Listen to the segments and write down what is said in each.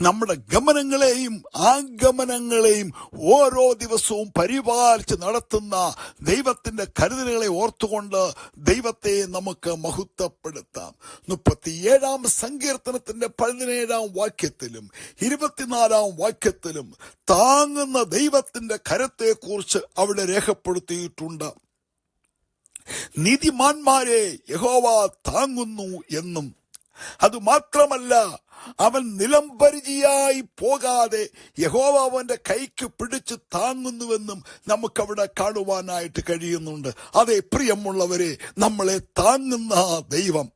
നമ്മുടെ ഗമനങ്ങളെയും ആഗമനങ്ങളെയും ഓരോ ദിവസവും പരിപാലിച്ച് നടത്തുന്ന ദൈവത്തിന്റെ കരുതലുകളെ ഓർത്തുകൊണ്ട് ദൈവത്തെ നമുക്ക് മഹത്വപ്പെടുത്താം. മുപ്പത്തിയേഴാം സങ്കീർത്തനത്തിന്റെ പതിനേഴാം വാക്യത്തിലും ഇരുപത്തിനാലാം വാക്യത്തിലും താങ്ങുന്ന ദൈവത്തിന്റെ കരത്തെക്കുറിച്ച് അവിടെ രേഖപ്പെടുത്തിയിട്ടുണ്ട്. നീതിമാന്മാരെ യഹോവ താങ്ങുന്നു എന്നും അതുമാത്രമല്ല അവൻ നിലംപരിചിയായി പോകാതെ യഹോവ അവന്റെ കൈക്ക് പിടിച്ച് താങ്ങുന്നുവെന്നും നമുക്കവിടെ കാണുവാനായിട്ട് കഴിയുന്നുണ്ട്. അതേ പ്രിയമുള്ളവരെ നമ്മളെ താങ്ങുന്ന ദൈവം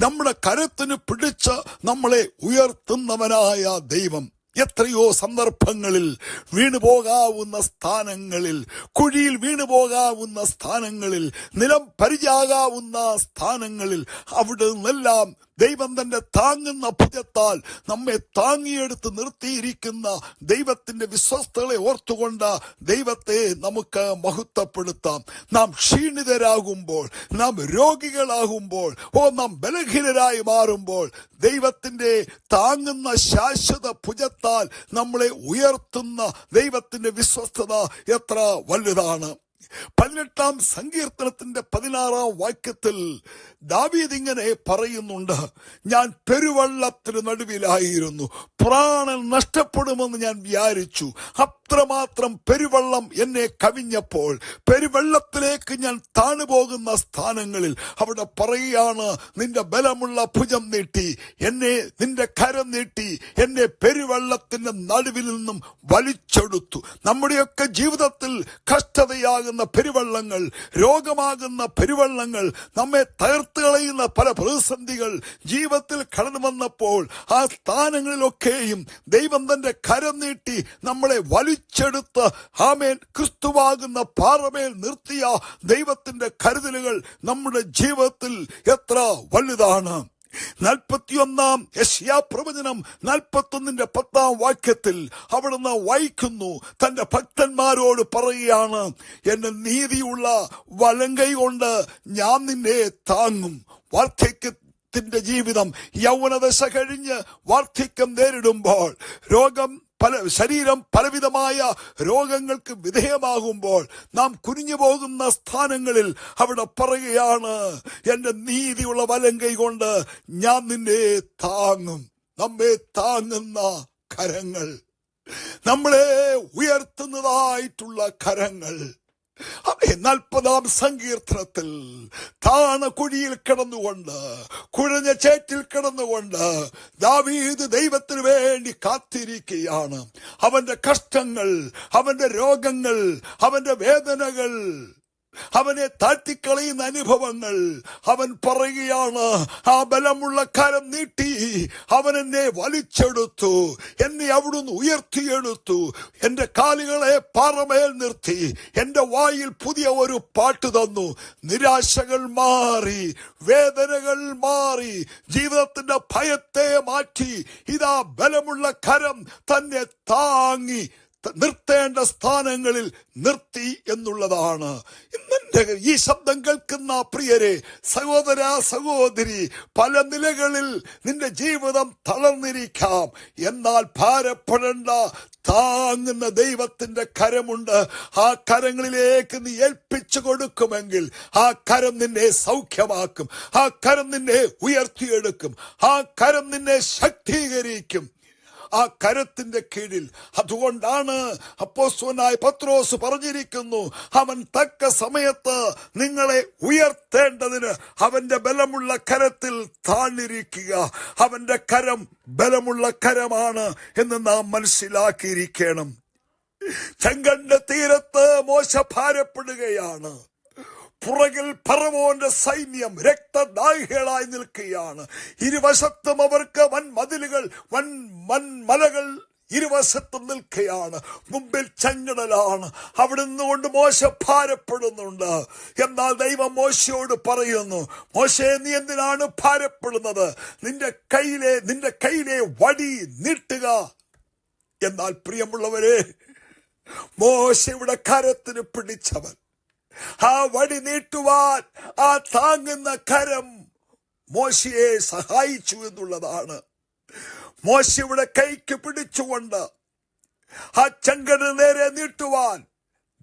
നമ്മുടെ കരത്തിന് പിടിച്ച് നമ്മളെ ഉയർത്തുന്നവനായ ദൈവം എത്രയോ സന്ദർഭങ്ങളിൽ വീണുപോകാവുന്ന സ്ഥാനങ്ങളിൽ കുഴിയിൽ വീണുപോകാവുന്ന സ്ഥാനങ്ങളിൽ നിലം പരിചാകാവുന്ന സ്ഥാനങ്ങളിൽ അവിടെ നിന്നെല്ലാം ദൈവം തന്റെ താങ്ങുന്ന ഭുജത്താൽ നമ്മെ താങ്ങിയെടുത്ത് നിർത്തിയിരിക്കുന്ന ദൈവത്തിന്റെ വിശ്വസ്തകളെ ഓർത്തുകൊണ്ട് ദൈവത്തെ നമുക്ക് മഹത്വപ്പെടുത്താം. നാം ക്ഷീണിതരാകുമ്പോൾ നാം രോഗികളാകുമ്പോൾ ഓ നാം ബലഹീനരായി മാറുമ്പോൾ ദൈവത്തിന്റെ താങ്ങുന്ന ശാശ്വത ഭുജത്താൽ നമ്മളെ ഉയർത്തുന്ന ദൈവത്തിന്റെ വിശ്വസ്തത എത്ര വലുതാണ്. പതിനെട്ടാം സങ്കീർത്തനത്തിന്റെ പതിനാറാം വാക്യത്തിൽ ദാവീദ് ഇങ്ങനെ പറയുന്നുണ്ട് ഞാൻ പെരുവള്ളത്തിന് നടുവിലായിരുന്നു. പ്രാണൻ നഷ്ടപ്പെടുമെന്ന് ഞാൻ വിചാരിച്ചു. അത്രമാത്രം പെരുവള്ളം എന്നെ കവിഞ്ഞപ്പോൾ പെരുവെള്ളത്തിലേക്ക് ഞാൻ താണുപോകുന്ന സ്ഥാനങ്ങളിൽ അവിടെ പറയുകയാണ് നിന്റെ ബലമുള്ള ഭുജം നീട്ടി എന്നെ നിന്റെ കരം നീട്ടി എന്നെ പെരുവെള്ളത്തിന്റെ നടുവിൽ നിന്നും വലിച്ചെടുത്തു. നമ്മുടെയൊക്കെ ജീവിതത്തിൽ കഷ്ടതയാകുന്ന പെരുവള്ളങ്ങൾ രോഗമാകുന്ന പെരുവള്ളങ്ങൾ നമ്മെ തകർത്ത് കളയുന്ന പല പ്രതിസന്ധികൾ ജീവിതത്തിൽ കടന്നു വന്നപ്പോൾ ആ സ്ഥാനങ്ങളിലൊക്കെയും ദൈവം തന്റെ കരം നീട്ടി നമ്മളെ വലിച്ചെടുത്ത് ആമേൻ ക്രിസ്തുവാകുന്ന പാറമേൽ നിർത്തിയ ദൈവത്തിന്റെ കരുതലുകൾ നമ്മുടെ ജീവിതത്തിൽ എത്ര വലുതാണ്. നാൽപ്പത്തിയൊന്നാം യശ്യാ പ്രവചനം നാൽപ്പത്തൊന്നിന്റെ പത്താം വാക്യത്തിൽ അവിടുന്ന് വായിക്കുന്നു. തന്റെ ഭക്തന്മാരോട് പറയുകയാണ് എന്റെ നീതിയുള്ള വലങ്കൈ കൊണ്ട് ഞാൻ നിന്നെ താങ്ങും. വാർദ്ധക്യ ജീവിതം യൗവനദശ കഴിഞ്ഞ് വാർദ്ധക്യം നേരിടുമ്പോൾ രോഗം പല ശരീരം പലവിധമായ രോഗങ്ങൾക്ക് വിധേയമാകുമ്പോൾ നാം കുനിഞ്ഞു പോകുന്ന സ്ഥാനങ്ങളിൽ അവിടെ പറയുകയാണ് എന്റെ നീതിയുള്ള വലം കൈകൊണ്ട് ഞാൻ നിന്നെ താങ്ങും. നമ്മെ താങ്ങുന്ന കരങ്ങൾ. നമ്മളെ ഉയർത്തുന്നതായിട്ടുള്ള കരങ്ങൾ. നാൽപ്പതാം സങ്കീർത്തനത്തിൽ താണ കുഴിയിൽ കിടന്നുകൊണ്ട് കുഴഞ്ഞ ചേറ്റിൽ കിടന്നുകൊണ്ട് ദാവീദ് ദൈവത്തിന് വേണ്ടി കാത്തിരിക്കുകയാണ്. അവന്റെ കഷ്ടങ്ങൾ അവന്റെ രോഗങ്ങൾ അവന്റെ വേദനകൾ അവനെ താഴ്ത്തിക്കളയുന്ന അനുഭവങ്ങൾ. അവൻ പറയുകയാണ് ആ ബലമുള്ള കരം നീട്ടി. അവൻ എന്നെ വലിച്ചെടുത്തു. എന്നെ അവിടുന്ന് ഉയർത്തിയെടുത്തു. എന്റെ കാലുകളെ പാറമേൽ നിർത്തി. എന്റെ വായിൽ പുതിയ ഒരു പാട്ട് തന്നു. നിരാശകൾ മാറി വേദനകൾ മാറി. ജീവിതത്തിന്റെ ഭയത്തെ മാറ്റി. ഇതാ ബലമുള്ള കരം തന്നെ താങ്ങി. നിർത്തേണ്ട സ്ഥാനങ്ങളിൽ നിർത്തി എന്നുള്ളതാണ്. ഇന്നെ ഈ ശബ്ദം കേൾക്കുന്ന പ്രിയരെ സഹോദര സഹോദരി പല നിലകളിൽ നിന്റെ ജീവിതം തളർന്നിരിക്കാം. എന്നാൽ ഭാരപ്പെടേണ്ട താങ്ങുന്ന ദൈവത്തിന്റെ കരമുണ്ട്. ആ കരങ്ങളിലേക്ക് നീ ഏൽപ്പിച്ചു കൊടുക്കുമെങ്കിൽ ആ കരം നിന്നെ സൗഖ്യമാക്കും. ആ കരം നിന്നെ ഉയർത്തിയെടുക്കും. ആ കരം നിന്നെ ശക്തീകരിക്കും. ആ കരത്തിന്റെ കീഴിൽ. അതുകൊണ്ടാണ് അപ്പോസ്വനായ പത്രോസ് പറഞ്ഞിരിക്കുന്നു അവൻ തക്ക സമയത്ത് നിങ്ങളെ ഉയർത്തേണ്ടതിന് അവന്റെ ബലമുള്ള കരത്തിൽ താണിരിക്കുക അവന്റെ കരം ബലമുള്ള കരമാണ് എന്ന് നാം മനസ്സിലാക്കിയിരിക്കണം. ചെങ്കണ്ട തീരത്ത് മോശ ഭാരപ്പെടുകയാണ്. പുറകിൽ പറവോന്റെ സൈന്യം രക്തദാഹികളായി നിൽക്കുകയാണ്. ഇരുവശത്തും അവർക്ക് വൻ മതിലുകൾ വൻ വൻ മലകൾ ഇരുവശത്തും നിൽക്കുകയാണ്. മുമ്പിൽ ചങ്ങടലാണ് അവിടെ നിന്നുകൊണ്ട് മോശ ഭാരപ്പെടുന്നുണ്ട്. എന്നാൽ ദൈവം മോശയോട് പറയുന്നു മോശയെ നീ എന്തിനാണ് ഭാരപ്പെടുന്നത്? നിന്റെ കയ്യിലെ നിന്റെ കയ്യിലെ വടി നീട്ടുക. എന്നാൽ പ്രിയമുള്ളവരെ മോശയുടെ കരത്തിന് പിടിച്ചവൻ. ആ വടി നീട്ടുവാൻ ആ താങ്ങുന്ന കരം മോശയെ സഹായിച്ചു എന്നുള്ളതാണ്. മോശയുടെ കൈക്ക് പിടിച്ചുകൊണ്ട് ആ ചെങ്കന് നേരെ നീട്ടുവാൻ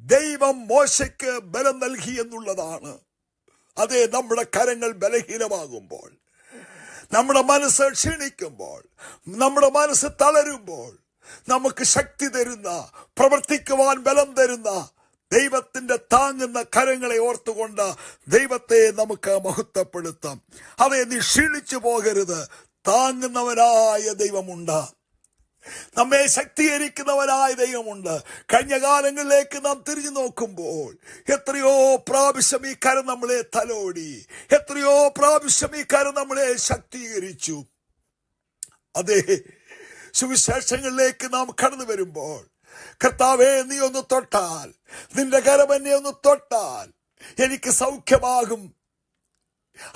ദൈവം മോശയ്ക്ക് ബലം നൽകി എന്നുള്ളതാണ്. അതെ നമ്മുടെ കരങ്ങൾ ബലഹീനമാകുമ്പോൾ നമ്മുടെ മനസ്സ് ക്ഷീണിക്കുമ്പോൾ നമ്മുടെ മനസ്സ് തളരുമ്പോൾ നമുക്ക് ശക്തി തരുന്ന പ്രവർത്തിക്കുവാൻ ബലം തരുന്ന ദൈവത്തിന്റെ താങ്ങുന്ന കരങ്ങളെ ഓർത്തുകൊണ്ട് ദൈവത്തെ നമുക്ക് മഹത്വപ്പെടുത്താം. അവയെ നീ പോകരുത്. താങ്ങുന്നവനായ ദൈവമുണ്ട്. നമ്മെ ശക്തീകരിക്കുന്നവനായ ദൈവമുണ്ട്. കഴിഞ്ഞ കാലങ്ങളിലേക്ക് നാം തിരിഞ്ഞു നോക്കുമ്പോൾ എത്രയോ പ്രാവശ്യം ഈ കരം നമ്മളെ തലോടി. എത്രയോ പ്രാവശ്യം ഈ കരം നമ്മളെ ശക്തീകരിച്ചു. അതെ സുവിശേഷങ്ങളിലേക്ക് നാം കടന്നു വരുമ്പോൾ കർത്താവെ നീ ഒന്ന് തൊട്ടാൽ നിന്റെ കരം എന്നെ ഒന്ന് തൊട്ടാൽ എനിക്ക് സൗഖ്യമാകും.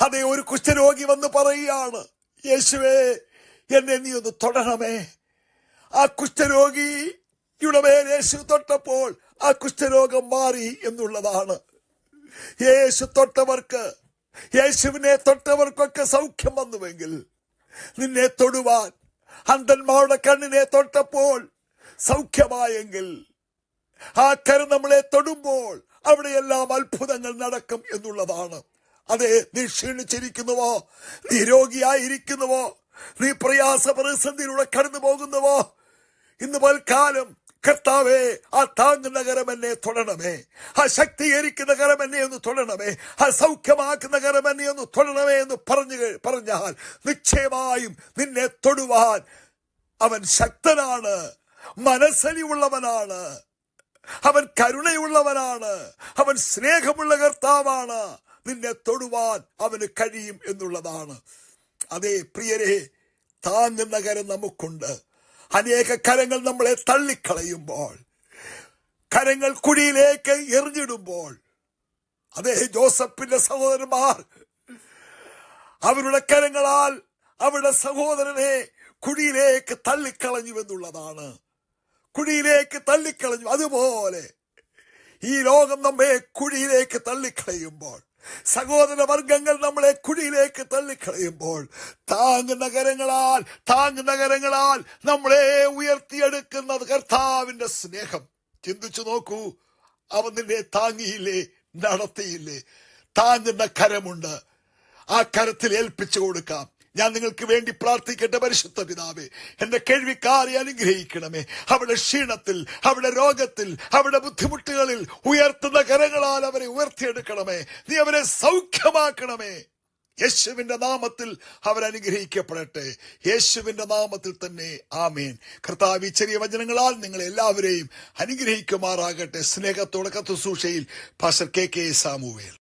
അതെ ഒരു കുഷ്ഠരോഗി വന്ന് പറയുകയാണ് യേശുവേ എന്നെ നീ ഒന്ന് തൊടണമേ. ആ കുഷ്ഠരോഗിയുടെ മേൽ യേശു തൊട്ടപ്പോൾ ആ കുഷ്ഠരോഗം മാറി എന്നുള്ളതാണ്. യേശു തൊട്ടവർക്ക് യേശുവിനെ തൊട്ടവർക്കൊക്കെ സൗഖ്യം വന്നുവെങ്കിൽ നിന്നെ തൊടുവാൻ അന്ധന്മാരുടെ കണ്ണിനെ തൊട്ടപ്പോൾ സൗഖ്യമായെങ്കിൽ ആ കരം നമ്മളെ തൊടുമ്പോൾ അവിടെയെല്ലാം അത്ഭുതങ്ങൾ നടക്കും എന്നുള്ളതാണ്. അതെ നീ ക്ഷീണിച്ചിരിക്കുന്നുവോ? നീ രോഗിയായിരിക്കുന്നുവോ? നീ പ്രയാസ പ്രതിസന്ധിയിലൂടെ കടന്നു പോകുന്നുവോ? ഇന്ന് പൽക്കാലം കർത്താവേ ആ താങ്ങുന്ന കരം എന്നെ തൊടണമേ. ആ ശക്തീകരിക്കുന്ന കരം എന്നെ ഒന്ന് തൊടണമേ. ആ സൗഖ്യമാക്കുന്ന കരം എന്നെ ഒന്ന് തൊടണമേ എന്ന് പറഞ്ഞു പറഞ്ഞാൽ നിശ്ചയമായും നിന്നെ തൊടുവാൻ അവൻ ശക്തനാണ്. മനസ്സലിവുള്ളവനാണ്. അവൻ കരുണയുള്ളവനാണ്. അവൻ സ്നേഹമുള്ള കർത്താവാണ്. നിന്നെ തൊടുവാൻ അവന് കഴിയും എന്നുള്ളതാണ്. അതേ പ്രിയരെ താങ്ങുന്ന കരം നമുക്കുണ്ട്. അനേക കരങ്ങൾ നമ്മളെ തള്ളിക്കളയുമ്പോൾ കരങ്ങൾ കുഴിയിലേക്ക് എറിഞ്ഞിടുമ്പോൾ അതേ ജോസഫിന്റെ സഹോദരന്മാർ അവരുടെ കരങ്ങളാൽ അവരുടെ സഹോദരനെ കുഴിയിലേക്ക് തള്ളിക്കളഞ്ഞു എന്നുള്ളതാണ്. കുഴിയിലേക്ക് തള്ളിക്കളഞ്ഞു. അതുപോലെ ഈ ലോകം നമ്മെ കുഴിയിലേക്ക് തള്ളിക്കളയുമ്പോൾ സഹോദര വർഗങ്ങൾ നമ്മളെ കുഴിയിലേക്ക് തള്ളിക്കളയുമ്പോൾ താങ്ങുന്ന നഗരങ്ങളാൽ താങ്ങുന്ന നഗരങ്ങളാൽ നമ്മളെ ഉയർത്തിയെടുക്കുന്നത് കർത്താവിന്റെ സ്നേഹം. ചിന്തിച്ചു നോക്കൂ അവൻ നിന്നെ താങ്ങിയില്ലേ നടത്തിയില്ലേ? താങ്ങുന്ന കരമുണ്ട്. ആ കരത്തിൽ ഏൽപ്പിച്ചു കൊടുക്കാം. ഞാൻ നിങ്ങൾക്ക് വേണ്ടി പ്രാർത്ഥിക്കേണ്ട പരിശുദ്ധ പിതാവേ എന്റെ കേൾവിക്കാരെ അനുഗ്രഹിക്കണമേ. അവിടെ ക്ഷീണത്തിൽ അവിടെ രോഗത്തിൽ അവിടെ ബുദ്ധിമുട്ടുകളിൽ ഉയർത്തുന്ന കരങ്ങളാൽ അവരെ ഉയർത്തിയെടുക്കണമേ. നീ അവരെ സൗഖ്യമാക്കണമേ. യേശുവിന്റെ നാമത്തിൽ അവർ അനുഗ്രഹിക്കപ്പെടട്ടെ. യേശുവിന്റെ നാമത്തിൽ തന്നെ ആമേൻ. കർത്താവ് ഈ ചെറിയ വചനങ്ങളാൽ നിങ്ങൾ എല്ലാവരെയും അനുഗ്രഹിക്കുമാറാകട്ടെ. സ്നേഹത്തോടെ കത്തുസൂഷയിൽ പാസ്റ്റർ കെ കെ സാമുവേൽ.